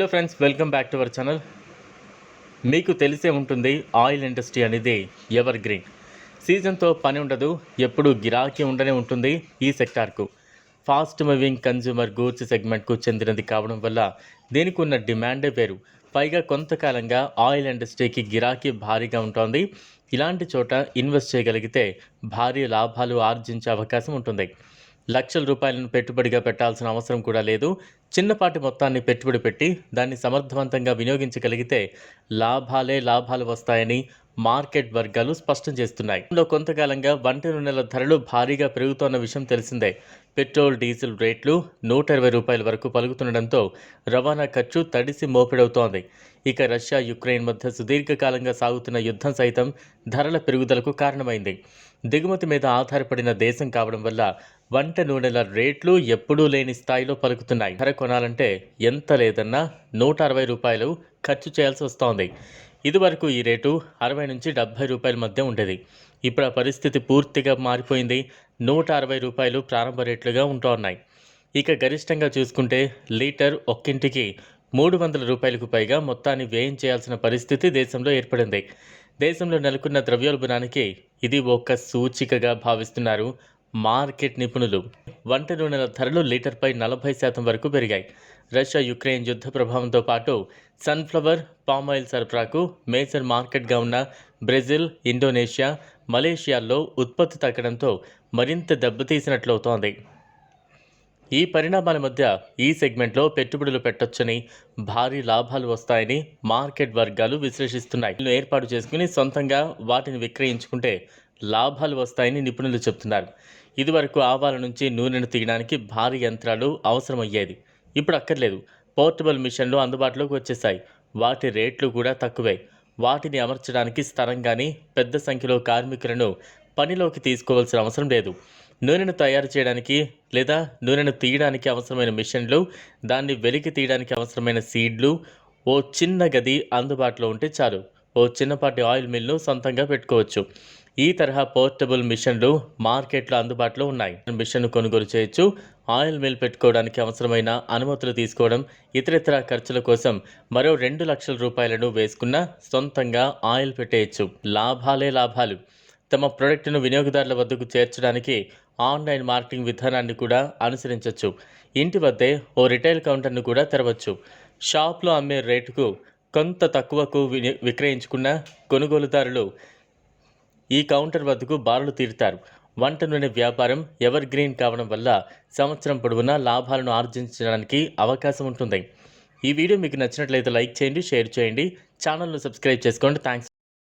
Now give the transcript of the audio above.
Hello friends welcome back to our channel మీకు తెలిసే ఉంటుంది ఆయిల్ ఇండస్ట్రీ అనేది ఎవర్ గ్రీన్ సీజన్తో పని ఉండదు ఎప్పుడు గిరాకీ ఉండనే ఉంటుంది ఈ సెక్టార్కు. ఫాస్ట్ మూవింగ్ కన్జ్యూమర్ గూడ్స్ సెగ్మెంట్కు చెందినది కావడం వల్ల దీనికి ఉన్న డిమాండే వేరు. పైగా కొంతకాలంగా ఆయిల్ ఇండస్ట్రీకి గిరాకీ భారీగా ఉంటుంది. ఇలాంటి చోట ఇన్వెస్ట్ చేయగలిగితే భారీ లాభాలు ఆర్జించే అవకాశం ఉంటుంది. లక్షల రూపాయలను పెట్టుబడిగా పెట్టాల్సిన అవసరం కూడా లేదు. చిన్నపాటి మొత్తాన్ని పెట్టుబడి పెట్టి దాన్ని సమర్థవంతంగా వినియోగించగలిగితే లాభాలే లాభాలు వస్తాయని మార్కెట్ వర్గాలు స్పష్టం చేస్తున్నాయి. ఇందులో కొంతకాలంగా వంట నూనెల ధరలు భారీగా పెరుగుతోన్న విషయం తెలిసిందే. పెట్రోల్ డీజిల్ రేట్లు నూట ఇరవై రూపాయల వరకు పలుకుతుండడంతో రవాణా ఖర్చు తడిసి మోపెడవుతోంది. ఇక రష్యా యుక్రెయిన్ మధ్య సుదీర్ఘకాలంగా సాగుతున్న యుద్ధం సైతం ధరల పెరుగుదలకు కారణమైంది. దిగుమతి మీద ఆధారపడిన దేశం కావడం వల్ల వంట నూనెల రేట్లు ఎప్పుడూ లేని స్థాయిలో పలుకుతున్నాయి. ధర కొనాలంటే ఎంత లేదన్నా నూట అరవై రూపాయలు ఖర్చు చేయాల్సి వస్తోంది. ఇదివరకు ఈ రేటు అరవై నుంచి డెబ్భై రూపాయల మధ్య ఉండేది. ఇప్పుడు ఆ పరిస్థితి పూర్తిగా మారిపోయింది. నూట అరవై రూపాయలు ప్రారంభ రేట్లుగా ఉంటున్నాయి. ఇక గరిష్టంగా చూసుకుంటే లీటర్ ఒక్కింటికి మూడు వందల రూపాయలకు పైగా మొత్తాన్ని వ్యయం చేయాల్సిన పరిస్థితి దేశంలో ఏర్పడింది. దేశంలో నెలకొన్న ద్రవ్యోల్బణానికి ఇది ఒక సూచికగా భావిస్తున్నారు మార్కెట్ నిపుణులు. వంట నూనెల ధరలు లీటర్పై నలభై శాతం వరకు పెరిగాయి. రష్యా యుక్రెయిన్ యుద్ధ ప్రభావంతో పాటు సన్ఫ్లవర్ పామ్ ఆయిల్ సరఫరాకు మేజర్ మార్కెట్గా ఉన్న బ్రెజిల్ ఇండోనేషియా మలేషియాల్లో ఉత్పత్తి తగ్గడంతో మరింత దెబ్బతీసినట్లవుతోంది. ఈ పరిణామాల మధ్య ఈ సెగ్మెంట్లో పెట్టుబడులు పెట్టొచ్చని భారీ లాభాలు వస్తాయని మార్కెట్ వర్గాలు విశ్లేషిస్తున్నాయి. ఏర్పాటు చేసుకుని సొంతంగా వాటిని విక్రయించుకుంటే లాభాలు వస్తాయని నిపుణులు చెబుతున్నారు ఇదివరకు ఆవాల నుంచి నూనెను తీయడానికి భారీ యంత్రాలు అవసరమయ్యేది. ఇప్పుడు అక్కర్లేదు. పోర్టబుల్ మిషన్లు అందుబాటులోకి వచ్చేసాయి వాటి రేట్లు కూడా తక్కువే. వాటిని అమర్చడానికి స్థలంగాని పెద్ద సంఖ్యలో కార్మికులను పనిలోకి తీసుకోవాల్సిన అవసరం లేదు. నూనెను తయారు చేయడానికి లేదా నూనెను తీయడానికి అవసరమైన మిషన్లు దాన్ని వెలికి తీయడానికి అవసరమైన సీడ్లు ఓ చిన్న గది అందుబాటులో ఉంటే చాలు. ఓ చిన్నపాటి ఆయిల్ మిల్ను సొంతంగా పెట్టుకోవచ్చు. ఈ తరహా పోర్టబుల్ మిషన్లు మార్కెట్లో అందుబాటులో ఉన్నాయి. మిషన్ కొనుగోలు చేయొచ్చు. ఆయిల్ మిల్ పెట్టుకోవడానికి అవసరమైన అనుమతులు తీసుకోవడం ఇతరితర ఖర్చుల కోసం మరో రెండు లక్షల రూపాయలను వేసుకున్న సొంతంగా ఆయిల్ పెట్టేయచ్చు. లాభాలే లాభాలు. తమ ప్రొడక్ట్ను వినియోగదారుల వద్దకు చేర్చడానికి ఆన్లైన్ మార్కెటింగ్ విధానాన్ని కూడా అనుసరించవచ్చు ఇంటి వద్దే ఓ రిటైల్ కౌంటర్ను కూడా తెరవచ్చు. షాప్లో అమ్మే రేటుకు కొంత తక్కువకు విని విక్రయించుకున్న కొనుగోలుదారులు ఈ కౌంటర్ వద్దకు బారులు తీరుతారు. వంట నూనె వ్యాపారం ఎవర్ గ్రీన్ కావడం వల్ల సంవత్సరం పొడవునా లాభాలను ఆర్జించడానికి అవకాశం ఉంటుంది. ఈ వీడియో మీకు నచ్చినట్లయితే లైక్ చేయండి షేర్ చేయండి. ఛానల్ను సబ్స్క్రైబ్ చేసుకోండి. థ్యాంక్స్